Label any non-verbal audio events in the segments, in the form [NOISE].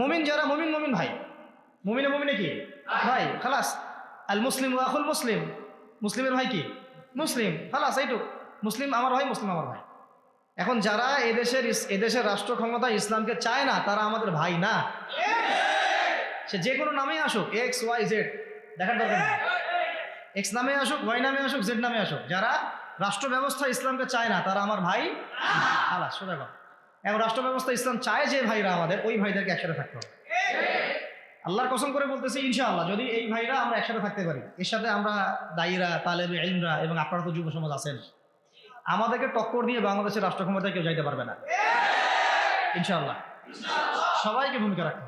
মুমিন যারা, মুমিন মুমিন ভাই। মুমিনে মুমিনে কি? ভাই, খালাস। আল মুসলিম ওয়াকুল মুসলিম। মুসলিমের ভাই কি? মুসলিম। খালাস, এইটুক। মুসলিম আমার ভাই, মুসলিম আমার ভাই। এখন যারা এদেশের এদেশের রাষ্ট্র ক্ষমতা ইসলামকে চায় না, তারা আমাদের ভাই না। সে যে কোনো নামেই আসুক, এক্স, ওয়াই, জেড। দেখার দরকার এক্স নামে আসুক, ওয়াই নামে আসুক, জেড নামে আসুক। যারা রাষ্ট্র ব্যবস্থা ইসলামকে চায় না, তারা আমার ভাই আলাস সোজা কথা। এখন রাষ্ট্র ব্যবস্থা ইসলাম চায় যে ভাইরা আমাদের, ওই ভাইদেরকে একসাথে থাকতে হবে। আল্লাহর কসম করে বলতেছি, ইনশাআল্লাহ, যদি এই ভাইরা আমরা একসাথে থাকতে পারি, এর সাথে আমরা দায়ীরা, তালেবে, ইলমরা এবং আপনারা তো যুব সমাজ আছেন, আমাদেরকে টক্কর দিয়ে বাংলাদেশের রাষ্ট্র ক্ষমতায় কেউ যাইতে পারবে না। ইনশাআল্লাহ। সবাইকে ভূমিকা রাখতে।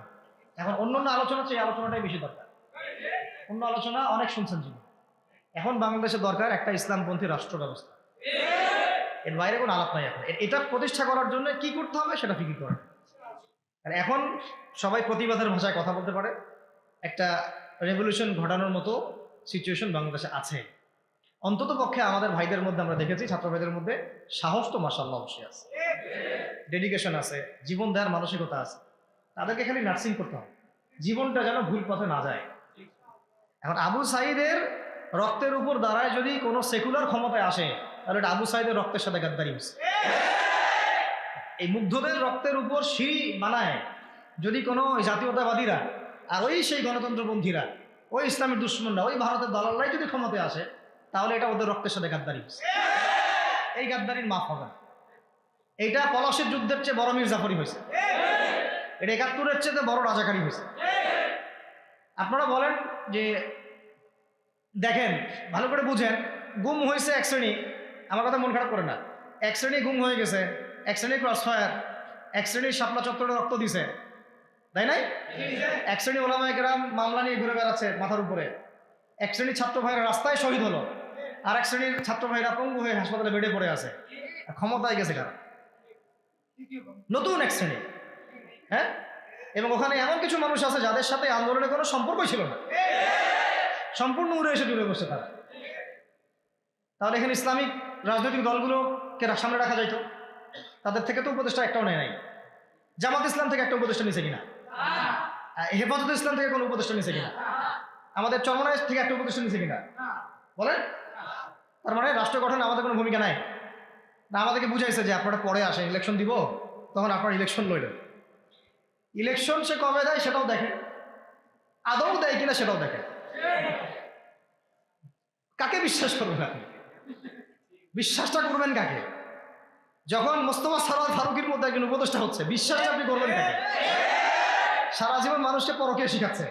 এখন অন্য অন্য আলোচনা এই আলোচনাটাই বেশি দরকার। অন্য আলোচনা অনেক শুনছেন জীবন এখন বাংলাদেশে দরকার একটা ইসলামপন্থী রাষ্ট্র ব্যবস্থা। এর বাইরে কোনো আলাপ নাই এখন। এটা প্রতিষ্ঠা করার জন্য কি করতে হবে সেটা ফিকির করা। আর এখন সবাই প্রতিবাদের ভাষায় কথা বলতে পারে। একটা রেভলিউশন ঘটানোর মতো সিচুয়েশন বাংলাদেশে আছে। অন্তত পক্ষে আমাদের ভাইদের মধ্যে আমরা দেখেছি, ছাত্র ভাইদের মধ্যে সাহস তো মাসাল্লাহ অবশ্যই আছে। ডেডিকেশন আছে, জীবন দেওয়ার মানসিকতা আছে। তাদেরকে খালি নার্সিং করতে হবে। জীবনটা যেন ভুল পথে না যায়। এখন আবু সাইদের রক্তের উপর দাঁড়ায় যদি কোনো সেকুলার ক্ষমতায় আসে তাহলে এটা আবু সাইদের রক্তের সাথে গাদ্দারি হচ্ছে এই মুগ্ধদের রক্তের উপর সিঁড়ি বানায় যদি কোনো জাতীয়তাবাদীরা আর ওই সেই গণতন্ত্রপন্থীরা, ওই ইসলামের দুশ্মনরা, ওই ভারতের দালালরাই যদি ক্ষমতায় আসে, তাহলে এটা ওদের রক্তের সাথে গাদ্দারি হচ্ছে এই গাদ্দারির মাফ হবে। না। এইটা পলাশের যুদ্ধের চেয়ে বড় মীর জাফরি হয়েছে। এটা একাত্তরের চেয়ে বড় রাজাকারি হয়েছে। আপনারা বলেন যে, দেখেন, ভালো করে বুঝেন, গুম হয়েছে এক শ্রেণি আমার কথা মন খারাপ করে না। এক শ্রেণি গুম হয়ে গেছে, এক শ্রেণি ক্রস ফায়ার এক শ্রেণি শাপলা চত্বরে রক্ত দিছে। তাই নাই? এক শ্রেণি ওলামায় গ্রাম মামলা নিয়ে ঘুরে বেড়াচ্ছে মাথার উপরে। এক শ্রেণির ছাত্র ভাইরা রাস্তায় শহীদ হলো, আর এক শ্রেণির ছাত্র ভাইয়েরা পঙ্গু হয়ে হাসপাতালে বেডে পড়ে আছে। ক্ষমতায় গেছে কারা? নতুন এক শ্রেণি। হ্যাঁ? এবং ওখানে এমন কিছু মানুষ আছে যাদের সাথে আন্দোলনের কোনো সম্পর্কই ছিল না। সম্পূর্ণ উড়ে এসে জুড়ে বসে তারা। তাহলে এখানে ইসলামিক রাজনৈতিক দলগুলোকে সামনে রাখা যাইতো। তাদের থেকে তো উপদেষ্টা একটাও নেয় নাই। জামাত ইসলাম থেকে একটা উপদেষ্টা নিছে কিনা? হেফাজত ইসলাম থেকে কোনো উপদেষ্টা নিছে কিনা? আমাদের চরমনায় থেকে একটা উপদেষ্টা নিছে কিনা? বলেন। তার মানে রাষ্ট্র গঠনে আমাদের কোনো ভূমিকা নাই। না, আমাদেরকে বুঝাইছে যে আপনারা পরে আসেন ইলেকশন দিব, তখন আপনারা ইলেকশন লইলেন। ইলেকশন সে কবে দেয় সেটাও দেখে। আদৌ দেয় কিনা সেটাও দেখে। কাকে বিশ্বাস করবেন আপনি? বিশ্বাসটা করবেন কাকে? যখন মোস্তফা সারোয়ার ফারুকের মধ্যে একজন উপদেষ্টা হচ্ছে, বিশ্বাসটা আপনি করবেন কাকে? সারা জীবন মানুষকে পরকে শিখাচ্ছে।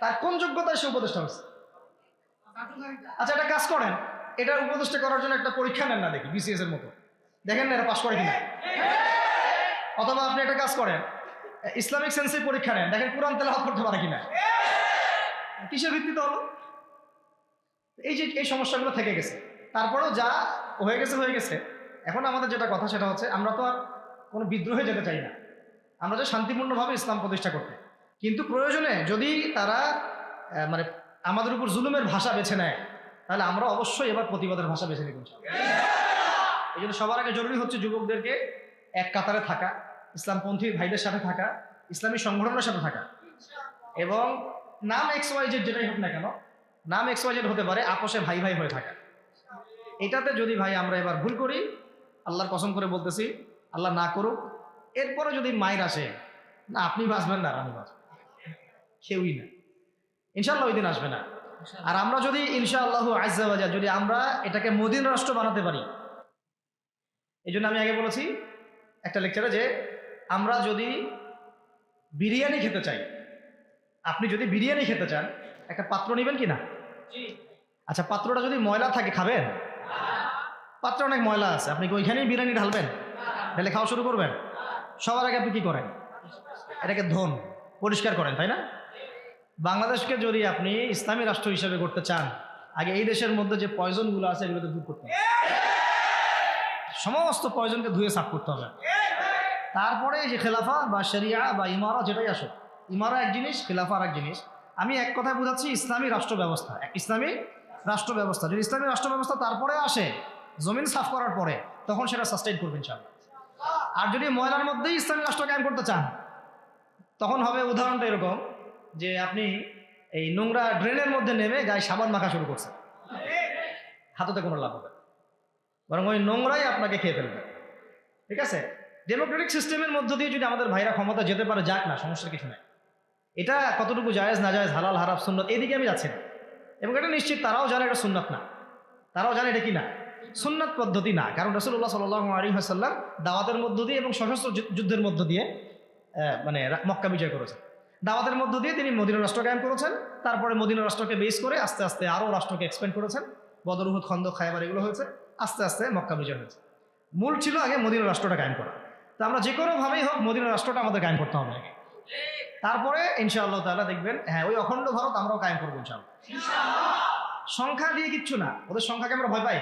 তার কোন যোগ্যতায় সে উপদেষ্টা হচ্ছে? আচ্ছা একটা কাজ করেন। এটা উপদেষ্টা করার জন্য একটা পরীক্ষা নেন না দেখি বিসিএস এর মতো। দেখেন না এটা পাশ করে কিনা। অথবা আপনি একটা কাজ করেন, ইসলামিক সেন্সের পরীক্ষা নেন, দেখেন কোরআন তেলাওয়াত করতে পারে কিনা। কিসের ভিত্তিতে হলো? এই যে এই সমস্যাগুলো থেকে গেছে। তারপরেও যা হয়ে গেছে হয়ে গেছে। এখন আমাদের যেটা কথা সেটা হচ্ছে, আমরা তো আর কোনো বিদ্রোহে যেতে চাই না। আমরা যে শান্তিপূর্ণভাবে ইসলাম প্রতিষ্ঠা করতে। কিন্তু প্রয়োজনে যদি তারা মানে আমাদের উপর জুলুমের ভাষা বেছে নেয়, তাহলে আমরা অবশ্যই এবার প্রতিবাদের ভাষা বেছে নিব এই জন্য সবার আগে জরুরি হচ্ছে যুবকদেরকে এক কাতারে থাকা, ইসলামপন্থী ভাইদের সাথে থাকা, ইসলামী সংগঠনের সাথে থাকা। এবং নাম এক্স ওয়াই জেড যেটাই হোক না কেন, নাম এক্স ওয়াই জেড হতে পারে, আপোষে ভাই ভাই হয়ে থাকা। এটাতে যদি ভাই আমরা এবার ভুল করি আল্লাহর কসম করে বলতেছি আল্লাহ না করুক এরপরে যদি মায়ের আসে না আপনি বাঁচবেন না আর আমি বাঁচব কেউই না। ইনশাল্লাহ ওই দিন আসবে না। আর আমরা যদি ইনশাআল্লাহ আজ্জাবাজা যদি আমরা এটাকে মদিন রাষ্ট্র বানাতে পারি এই জন্য আমি আগে বলেছি একটা লেকচারে যে আমরা যদি বিরিয়ানি খেতে চাই আপনি যদি বিরিয়ানি খেতে চান একটা পাত্র নেবেন কি না? আচ্ছা পাত্রটা যদি ময়লা থাকে খাবেন? পাত্র অনেক ময়লা আছে। আপনি কি ওইখানেই বিরিয়ানি ঢালবেন? ঢেলে খাওয়া শুরু করবেন? সবার আগে আপনি কি করেন? এটাকে ধন, পরিষ্কার করেন, তাই না? বাংলাদেশকে যদি আপনি ইসলামী রাষ্ট্র হিসেবে করতে চান, আগে এই দেশের মধ্যে যে পয়জনগুলো আছে এগুলোকে দূর করতে হবে। সমস্ত পয়জনকে ধুয়ে সাফ করতে হবে। তারপরে যে খেলাফা বা শরিয়া বা ইমারা যেটাই আসো ইমারা এক জিনিস, খেলাফা আর এক জিনিস। আমি এক কথায় বোঝাচ্ছি, ইসলামী রাষ্ট্র ব্যবস্থা এক ইসলামী রাষ্ট্র ব্যবস্থা। যদি ইসলামী রাষ্ট্র ব্যবস্থা তারপরে আসে জমিন সাফ করার পরে তখন সেটা সাস্টেইন করবেন চান আর যদি ময়লার মধ্যেই ইসলামী রাষ্ট্র কায়েম করতে চান, তখন হবে উদাহরণটা এরকম যে আপনি এই নোংরা ড্রেনের মধ্যে নেমে গায়ে সাবান মাখা শুরু করছেন। হাততে কোনো লাভ হবে বরং ওই নোংরাই আপনাকে খেয়ে ফেলবে। ঠিক আছে? ডেমোক্রেটিক সিস্টেমের মধ্য দিয়ে যদি আমাদের ভাইরা ক্ষমতা যেতে পারে, যাক না, সমস্যার কিছু নাই। এটা কতটুকু জায়েজ, না জায়েজ, হালাল হারাপ সুন্নত, এদিকে আমি যাচ্ছি না। এবং এটা নিশ্চিত, তারাও জানে এটা সুন্নত না। তারাও জানে এটা কি না। সুন্নত পদ্ধতি না। কারণ রসুল্লাহ সাল আলী হাসাল্লাম দাওয়াতের মধ্য দিয়ে এবং সশস্ত্র যুদ্ধের মধ্য দিয়ে মানে মক্কা বিজয় করেছেন। দাওয়াতের মধ্য দিয়ে তিনি মদিনা রাষ্ট্র কায়েম করেছেন। তারপরে মদিনা রাষ্ট্রকে বেস করে আস্তে আস্তে আরও রাষ্ট্রকে এক্সপেন্ড করেছেন। বদরুহুদ খন্দ খায়বার এগুলো হয়েছে। আস্তে আস্তে মক্কা বিজয় হয়েছে। মূল ছিল আগে মদিনা রাষ্ট্রটা কায়েম করা। তো আমরা যে কোনোভাবেই হোক মদিনা রাষ্ট্রটা আমাদের কায়েম করতে হবে আগে। তারপরে ইনশাআল্লাহ তাআলা দেখবেন হ্যাঁ ওই অখণ্ড ভারত আমরাও কায়েম করব ইনশাআল্লাহ। সংখ্যা দিয়ে কিচ্ছু না, ওদের সংখ্যাকে আমরা ভয় পাই।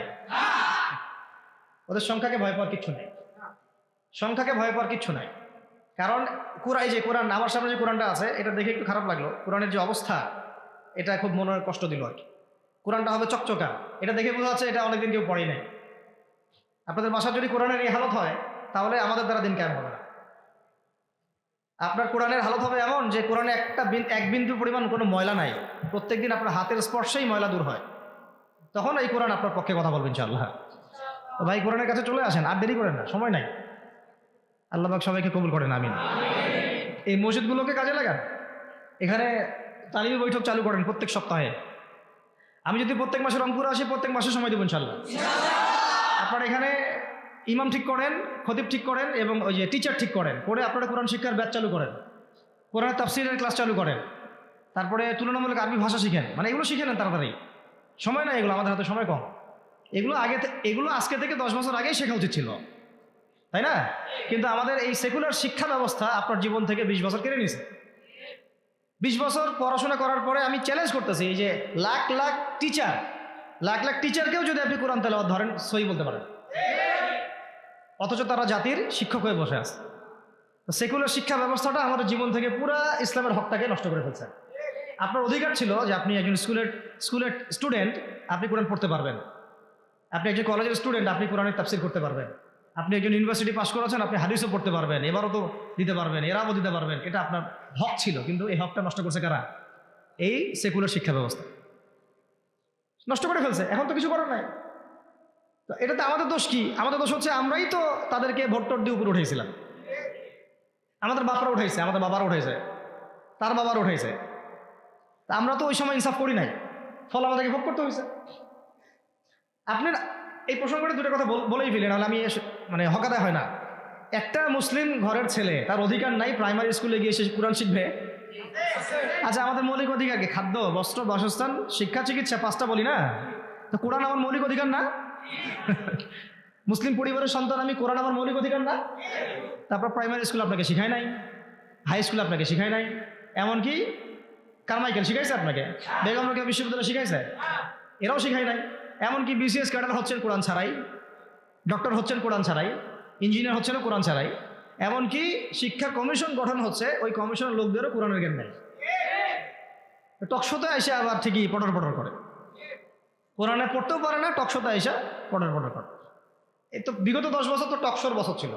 ওদের সংখ্যাকে ভয় পাওয়ার কিচ্ছু নাই। সংখ্যাকে ভয় পাওয়ার কিচ্ছু নাই। কারণ কোরআই যে কোরআন, আমার সামনে যে কোরআনটা আছে, এটা দেখে একটু খারাপ লাগল। কোরআনের যে অবস্থা, এটা খুব মনের কষ্ট দিল আর কি। কোরআনটা হবে চকচকা। এটা দেখে বোঝা যাচ্ছে এটা অনেকদিন কেউ পড়ে নাই। আপনাদের বাসার যদি কোরআনের এই হালত হয়, তাহলে আমাদের দ্বারা দিন কেমন হবে আপনার কোরআনের হালত হবে এমন যে কোরআনে একটা এক বিন্দু পরিমাণ কোনো ময়লা নাই। প্রত্যেকদিন আপনার হাতের স্পর্শেই ময়লা দূর হয়। তখন এই কোরআন আপনার পক্ষে কথা বলবেন ইনশাআল্লাহ। তো ভাই, কোরআনের কাছে চলে আসেন। আর দেরি করেন না, সময় নাই। আল্লাহ পাক সবাইকে কবুল করেন, আমিন। এই মসজিদগুলোকে কাজে লাগান। এখানে তালিমি বৈঠক চালু করেন প্রত্যেক সপ্তাহে। আমি যদি প্রত্যেক মাসে রংপুরে আসি, প্রত্যেক মাসে সময় দেবো ইনশাল্লাহ আপনার এখানে ইমাম ঠিক করেন, খতিব ঠিক করেন এবং ওই যে টিচার ঠিক করেন। করে আপনারা কোরআন শিক্ষার ব্যাচ চালু করেন। কোরআনের তাফসিরের ক্লাস চালু করেন। তারপরে তুলনামূলক আরবি ভাষা শিখেন। মানে এগুলো শিখে নেন তাড়াতাড়ি। সময় নাই এগুলো, আমাদের হাতে সময় কম। এগুলো আগে এগুলো আজকে থেকে দশ বছর আগেই শেখা উচিত ছিল। তাই না? কিন্তু আমাদের এই সেকুলার শিক্ষা ব্যবস্থা আপনার জীবন থেকে বিশ বছর কেড়ে নিয়েছে। বিশ বছর পড়াশোনা করার পরে আমি চ্যালেঞ্জ করতেছি এই যে লাখ লাখ টিচার লাখ লাখ টিচারকেও যদি আপনি কোরআন তেলাওয়াত ধরেন সই বলতে পারেন। অথচ তারা জাতির শিক্ষক হয়ে বসে আছে। তো সেকুলার শিক্ষা ব্যবস্থাটা আমাদের জীবন থেকে পুরা ইসলামের হকটাকে নষ্ট করে ফেলছে। আপনার অধিকার ছিল যে আপনি একজন স্কুলের স্কুলের স্টুডেন্ট আপনি কোরআন পড়তে পারবেন। আপনি একজন কলেজের স্টুডেন্ট আপনি কোরআনের তাফসির করতে পারবেন। আপনি একজন ইউনিভার্সিটি পাস করেছেন, আপনি হাদিসও পড়তে পারবেন, এবারও তো দিতে পারবেন, এরাও দিতে পারবেন, এটা আপনার হক ছিল, কিন্তু এই হকটা নষ্ট করছে কারা? এই সেকুলার শিক্ষা ব্যবস্থা। নষ্ট করে ফেলছে, এখন তো কিছু করার নাই। এটাতে আমাদের দোষ কি? আমাদের দোষ হচ্ছে আমরাই তো তাদেরকে ভোট টোট দিয়ে উপরে উঠেছিলাম আমাদের বাপরা উঠেছে আমাদের বাবারা উঠেছে তার বাবার উঠেছে তা আমরা তো ওই সময় ইনসাফ করি নাই। ফল আমাদেরকে ভোগ করতে হয়েছে আপনার এই প্রসঙ্গটা দুটো কথা বল- বলেই ফেলেন নাহলে আমি মানে হকাদায় হয় না। একটা মুসলিম ঘরের ছেলে, তার অধিকার নাই, প্রাইমারি স্কুলে গিয়ে সে কোরআন শিখবে। আচ্ছা আমাদের মৌলিক অধিকার কি? খাদ্য, বস্ত্র, বাসস্থান, শিক্ষা, চিকিৎসা, পাঁচটা বলি না? তো কোরআন আমার মৌলিক অধিকার না? [LAUGHS] মুসলিম পরিবারের সন্তান আমি কোরআন আমার মৌলিক অধিকার না। তারপর প্রাইমারি স্কুল আপনাকে শিখায় নাই। হাই স্কুল আপনাকে শিখায় নাই। এমনকি কারমাইকেল শিখাইছে আপনাকে। বেগম রোকেয়া বিশ্ববিদ্যালয় শিখাইছে। এরাও শিখায় নাই। এমনকি বিসিএস ক্যাডার হচ্ছেন কোরআন ছাড়াই। ডক্টর হচ্ছেন কোরআন ছাড়াই। ইঞ্জিনিয়ার হচ্ছেন কোরআন ছাড়াই। এমনকি শিক্ষা কমিশন গঠন হচ্ছে, ওই কমিশনের লোকদেরও কোরআনের জ্ঞান নেই। টকশোতে এসে আবার ঠিকই পটর পটর করে। কোরআনে পড়তেও পারে না টকশোতে এসে পটর পটর করে এই তো বিগত দশ বছর তো টকশোর বছর ছিল।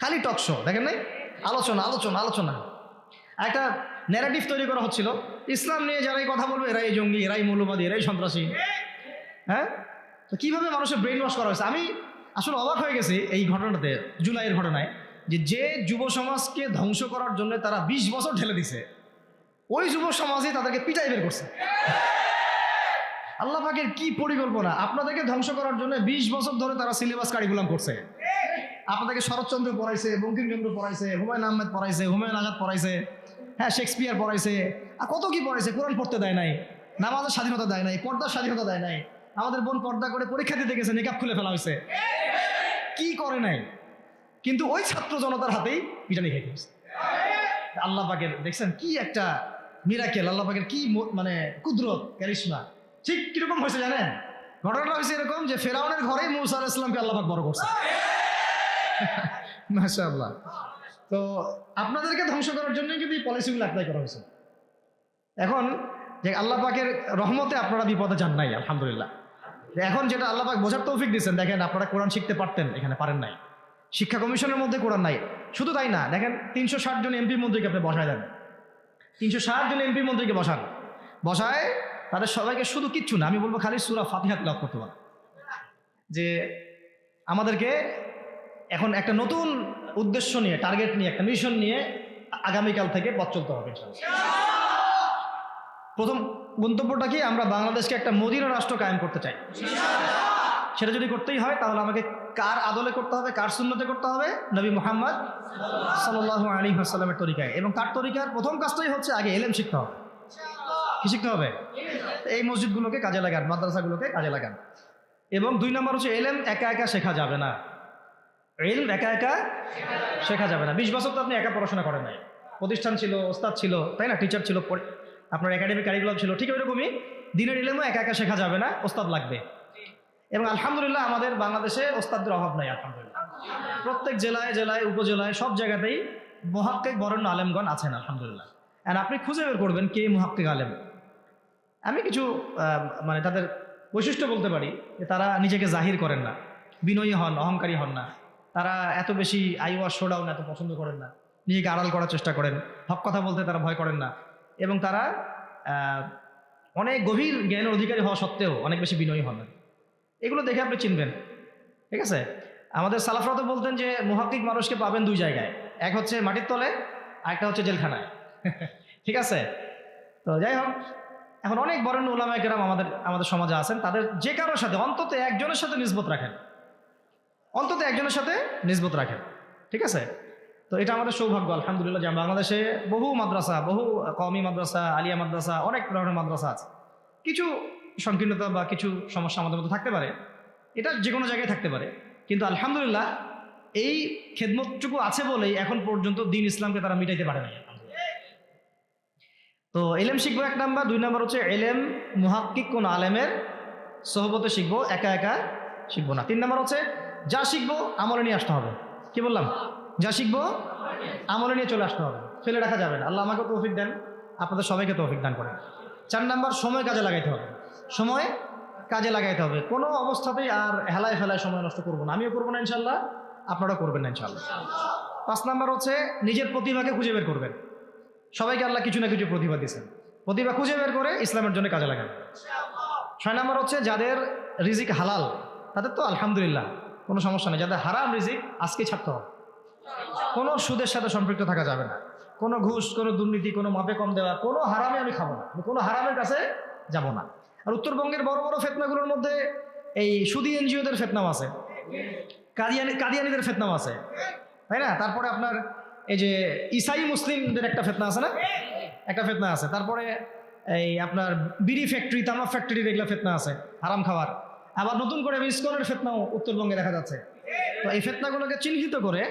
খালি টকশো দেখেন নাই? আলোচনা আলোচনা আলোচনা। একটা ন্যারেটিভ তৈরি করা হচ্ছিল। ইসলাম নিয়ে যারাই কথা বলবে, এরাই জঙ্গি, এরাই মৌলবাদী, এরাই সন্ত্রাসী। হ্যাঁ? তো কীভাবে মানুষের ব্রেন ওয়াশ করা হয়েছে? আমি আসলে অবাক হয়ে গেছি এই ঘটনাতে, জুলাইয়ের ঘটনায়, যে যে যুব সমাজকে ধ্বংস করার জন্য তারা বিশ বছর ঢেলে দিছে, ওই যুব সমাজই তাদেরকে পিটাই বের করছে। আল্লাহ পাকের কি পরিকল্পনা? আপনাদেরকে ধ্বংস করার জন্য বিশ বছর ধরে তারা সিলেবাস কারিকুলাম করছে। আপনাদেরকে শরৎচন্দ্র পড়াইছে, বঙ্কিমচন্দ্র পড়াইছে, হুমায়ুন আহমেদ পড়াইছে, হুমায়ুন আজাদ পড়াইছে হ্যাঁ শেক্সপিয়ার পড়াইছে। আর কত কি পড়াইছে? কোরআন পড়তে দেয় নাই, নামাজের স্বাধীনতা দেয় নাই, পর্দার স্বাধীনতা দেয় নাই। আমাদের বোন পর্দা করে পরীক্ষা দিতে গেছে মেকআপ খুলে ফেলা হয়েছে। কি করে নাই? কিন্তু ওই ছাত্র জনতার হাতেই পিটানি খেয়ে গেছে আল্লাহ পাকের, দেখছেন কি একটা মিরাকেল আল্লাহ পাকের কি মানে কুদরত ক্যারিশমা ঠিক কীরকম হয়েছে জানেন? ঘটনাটা হয়েছে এরকম যে ফেরাউনের ঘরেই মুসা আলাইহিস ইসলামকে আল্লাহ বড় করছে। [LAUGHS] মাশাআল্লাহ। তো আপনাদেরকে ধ্বংস করার জন্য কিন্তু এই পলিসিগুলো অ্যাপ্লাই করা হয়েছে। এখন যে আল্লাহ পাকের রহমতে আপনারা বিপদে যান নাই, আলহামদুলিল্লাহ। এখন যেটা আল্লাহ পাক বোঝার তৌফিক দিচ্ছেন দেখেন আপনারা কোরআন শিখতে পারতেন, এখানে পারেন নাই। শিক্ষা কমিশনের মধ্যে কোরআন নাই। শুধু তাই না, দেখেন তিনশো ষাট জন এমপির মন্ত্রীকে আপনি বসায় দেন। তিনশো ষাট জন এমপির মন্ত্রীকে বসান। বসায় তাদের সবাইকে শুধু কিচ্ছু না আমি বলব খালি সুরা ফাতিহা লাভ করতে পারে যে আমাদেরকে এখন একটা নতুন উদ্দেশ্য নিয়ে টার্গেট নিয়ে একটা মিশন নিয়ে আগামীকাল থেকে পথ চলতে হবে প্রথম গন্তব্যটা কি? আমরা বাংলাদেশকে একটা মদিনা রাষ্ট্র কায়েম করতে চাই। সেটা যদি করতেই হয় তাহলে আমাকে কার আদলে করতে হবে কার শূন্যতে করতে হবে? নবী মোহাম্মদ সাল্লাহ আলী আসসালামের তরিকায়। এবং তার তরিকার প্রথম কাজটাই হচ্ছে আগে এলেম শিখতে হবে। কি শিখতে হবে? এই মসজিদগুলোকে কাজে লাগান, মাদ্রাসাগুলোকে কাজে লাগান। এবং দুই নম্বর হচ্ছে এলেম একা একা শেখা যাবে না। এলম একা একা শেখা যাবে না। বিশ বছর তো আপনি একা পড়াশোনা করেন নাই। প্রতিষ্ঠান ছিল, ওস্তাদ ছিল, তাই না? টিচার ছিল আপনার একাডেমিক কারিকুলাম ছিল, ঠিক ওইরকমই। দিনের এলেমও একা একা শেখা যাবে না, ওস্তাদ লাগবে। এবং আলহামদুলিল্লাহ আমাদের বাংলাদেশে ওস্তাদের অভাব নাই, আলহামদুলিল্লাহ। প্রত্যেক জেলায় জেলায়, উপজেলায়, সব জায়গাতেই মহাক্কিক বরেণ্য আলেমগণ আছেন, আলহামদুলিল্লাহ। আর আপনি খুঁজে বের করবেন কে মহাক্কিক আলেম। আমি কিছু মানে তাদের বৈশিষ্ট্য বলতে পারি যে তারা নিজেকে জাহির করেন না, বিনয়ী হন, অহংকারী হন না। তারা এত বেশি আইওয়া শোডাউন এত পছন্দ করেন না। নিজেকে আড়াল করার চেষ্টা করেন হক কথা বলতে তারা ভয় করেন না। এবং তারা অনেক গভীর জ্ঞানের অধিকারী হওয়া সত্ত্বেও অনেক বেশি বিনয়ী হন না। এগুলো দেখে আপনি চিনবেন, ঠিক আছে? আমাদের সালাফরা তো বলতেন যে মহাক্কিক মানুষকে পাবেন দুই জায়গায়, এক হচ্ছে মাটির তলে, আরেকটা হচ্ছে জেলখানায়। [LAUGHS] ঠিক আছে? তো যাই হোক এখন অনেক বরেণ্য ওলামায় কেরাম আমাদের আমাদের সমাজে আছেন। তাদের যে কারোর সাথে, অন্তত একজনের সাথে নিসবত রাখেন। অন্তত একজনের সাথে নিসবত রাখেন। ঠিক আছে? তো এটা আমাদের সৌভাগ্য, আলহামদুলিল্লাহ যে বাংলাদেশে বহু মাদ্রাসা, বহু কওমি মাদ্রাসা, আলিয়া মাদ্রাসা, অনেক ধরনের মাদ্রাসা আছে। কিছু সংকীর্ণতা বা কিছু সমস্যা আমাদের মধ্যে থাকতে পারে। এটা যে কোনো জায়গায় থাকতে পারে। কিন্তু আলহামদুলিল্লাহ এই খেদমতটুকু আছে বলেই এখন পর্যন্ত দিন ইসলামকে তারা মিটাইতে পারে না তো এলেম শিখব এক নাম্বার, দুই নাম্বার হচ্ছে এলেম মুহাক্কিক কোন আলেমের সহবতে শিখব, একা একা শিখব না। তিন নাম্বার হচ্ছে যা শিখব আমলে নিয়ে আসতে হবে। কি বললাম? যা শিখব আমলে নিয়ে চলে আসতে হবে। ফেলে রাখা যাবে না। আল্লাহ আমাকে তৌফিক দেন, আপনাদের সবাইকে তৌফিক দান করেন। চার নাম্বার, সময় কাজে লাগাইতে হবে। সময় কাজে লাগাইতে হবে। কোনো অবস্থাতেই আর হেলায় ফেলায় সময় নষ্ট করব না। আমিও করব না ইনশাল্লাহ আপনারাও করবেন না ইনশাল্লাহ পাঁচ নাম্বার হচ্ছে নিজের প্রতিভাকে খুঁজে বের করবেন। সবাইকে আল্লাহ কিছু না কিছু প্রতিভা দিয়েছেন। প্রতিভা খুঁজে বের করে ইসলামের জন্য কাজে লাগান। ছয় নম্বর হচ্ছে যাদের রিজিক হালাল, তাদের তো আলহামদুলিল্লাহ, কোনো সমস্যা নেই। যাদের হারাম রিজিক আজকেই ছাড়তে হবে। কোনো সুদের সাথে সম্পৃক্ত থাকা যাবে না। কোনো ঘুষ, কোনো দুর্নীতি, কোনো মাপে কম দেওয়া, কোনো হারামে আমি খাব না। কোনো হারামের কাছে যাব না। আর উত্তরবঙ্গের বড় বড় ফেতনাগুলোর মধ্যে এই সুদি এনজিওদের ফেতনাও আছে। কাদিয়ানি, কাদিয়ানিদের ফেতনাও আছে। তাই না? তারপরে আপনার এই যে ইসাই মুসলিমদের একটা ফেতনা আছে না? একটা ফেতনা আছে। তারপরে এই আপনার বিড়ি ফ্যাক্টরি তামাক ফ্যাক্টরির এগুলো ফেতনা আছে, হারাম খাওয়ার। আবার নতুন করে ইস্কনের ফেতনাও উত্তরবঙ্গে দেখা যাচ্ছে। তো এই ফেতনাগুলোকে চিহ্নিত করে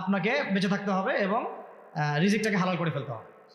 আপনাকে বেঁচে থাকতে হবে এবং রিজিকটাকে হালাল করে ফেলতে হবে।